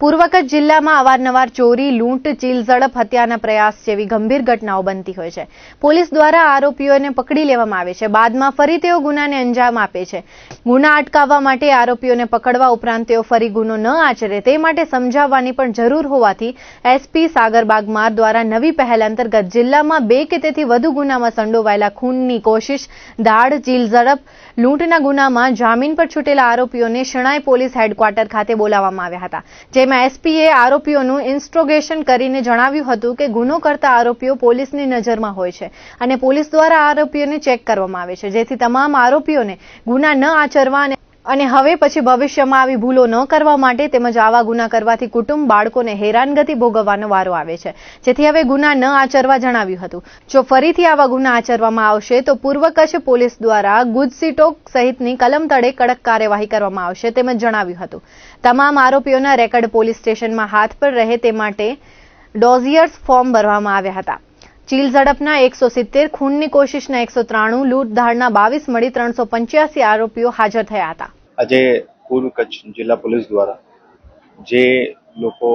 પૂર્વ કચ્છ જિલ્લામાં અવારનવાર ચોરી, લૂંટ, ચીલ, ઝડપ હત્યાના પ્રયાસ જેવી ગંભીર ઘટનાઓ બનતી હોય છે. પોલીસ દ્વારા આરોપીઓને પકડી લેવામાં આવે છે. બાદમાં ફરી તેઓ ગુનાને અંજામ આપે છે. ગુના અટકાવવા માટે આરોપીઓને પકડવા ઉપરાંત તેઓ ફરી ગુનો ન આચરે તે માટે સમજાવવાની પણ જરૂર હોવાથી એસપી સાગર બાગમાર દ્વારા નવી પહેલ અંતર્ગત જિલ્લામાં બે કે તેથી વધુ ગુનામાં સંડોવાયેલા ખૂનની કોશિશ દાડ ચીલ, ઝડપ, લૂંટના ગુનામાં જામીન પર છૂટેલા આરોપીઓને શણાઈ પોલીસ હેડક્વાર્ટર ખાતે બોલાવવામાં આવ્યા હતા. જેમાં એસપીએ આરોપીઓનું ઇન્સ્ટ્રોગેશન કરીને જણાવ્યું હતું કે ગુનો કરતા આરોપીઓ પોલીસની નજરમાં હોય છે અને પોલીસ દ્વારા આરોપીઓને ચેક કરવામાં આવે છે જેથી તમામ આરોપીઓને ગુના ન આચરવા અને હવે પછી ભવિષ્યમાં આવી ભૂલો ન કરવા માટે તેમજ આવા ગુના કરવાથી કુટુંબ બાળકોને હેરાનગતિ ભોગવવાનો વારો આવે છે. જેથી હવે ગુના ન આચરવા જણાવ્યું હતું. જો ફરીથી આવા ગુના આચરવામાં આવશે, તો પૂર્વ કચ્છ પોલીસ દ્વારા ગુજસીટોક સહિતની કલમ તળે કડક કાર્યવાહી કરવામાં આવશે તેમજ જણાવ્યું હતું. તમામ આરોપીઓના રેકર્ડ પોલીસ સ્ટેશનમાં હાથ પર રહે તે માટે ડોઝિયર્સ ફોર્મ ભરવામાં આવ્યા હતા. ચીલ ઝડપના એકસો સિત્તેર, ખૂનની કોશિશના એકસો ત્રાણું લૂંટ ધાડના બાવીસ મળી ત્રણસો પંચ્યાસી આરોપીઓ હાજર થયા હતા. આજે પૂર્વ કચ્છ જિલ્લા પોલીસ દ્વારા જે લોકો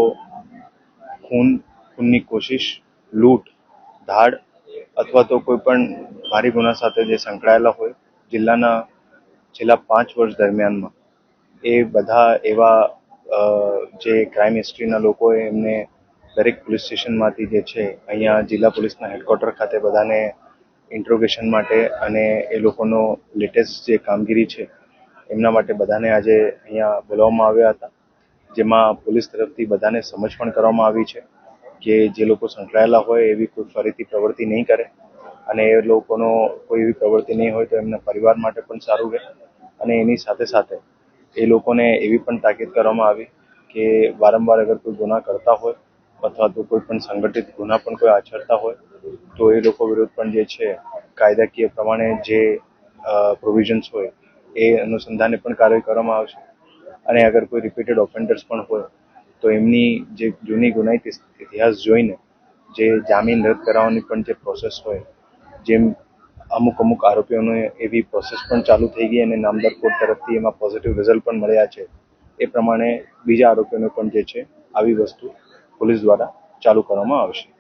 ખૂન, ખૂનની કોશિશ, લૂંટ, ધાડ અથવા તો કોઈ પણ ભારે ગુના સાથે જે સંકળાયેલા હોય જિલ્લાના છેલ્લા પાંચ વર્ષ દરમિયાનમાં, એ બધા એવા જે ક્રાઇમ હિસ્ટ્રીના લોકો એમને દરેક પોલીસ સ્ટેશનમાંથી જે છે, અહીંયા જિલ્લા પોલીસના હેડક્વાર્ટર ખાતે બધાને ઇન્ટ્રોગેશન માટે અને એ લોકોનો લેટેસ્ટ જે કામગીરી છે એમના માટે બધાને આજે અહીંયા બોલાવવામાં આવ્યા હતા. જેમાં પોલીસ તરફથી બધાને સમજ પણ કરવામાં આવી છે કે જે લોકો સંકળાયેલા હોય એવી કોઈ ફરીથી પ્રવૃત્તિ નહીં કરે અને એ લોકોનો કોઈ એવી પ્રવૃત્તિ નહીં હોય તો એમના પરિવાર માટે પણ સારું રહે. અને એની સાથે સાથે એ લોકોને એવી પણ તાકીદ કરવામાં આવી કે વારંવાર અગર કોઈ ગુના કરતા હોય અથવા તો કોઈ પણ સંગઠિત ગુના પણ કોઈ આચરતા હોય તો એ લોકો વિરુદ્ધ પણ જે છે કાયદાકીય પ્રમાણે જે પ્રોવિઝન્સ હોય એ અનુસંધાને પણ કાર્યવાહી કરવામાં આવશે. અને અગર કોઈ રિપીટેડ ઓફેન્ડર્સ પણ હોય, તો એમની જે જૂની ગુનાહિત ઇતિહાસ જોઈને જે જામીન રદ કરાવવાની પણ જે પ્રોસેસ હોય, જેમ અમુક અમુક આરોપીઓને એવી પ્રોસેસ પણ ચાલુ થઈ ગઈ અને નામદાર કોર્ટ તરફથી એમાં પોઝિટિવ રિઝલ્ટ પણ મળ્યા છે. એ પ્રમાણે બીજા આરોપીઓને પણ જે છે, આવી વસ્તુ પોલીસ દ્વારા ચાલુ કરવામાં આવશે.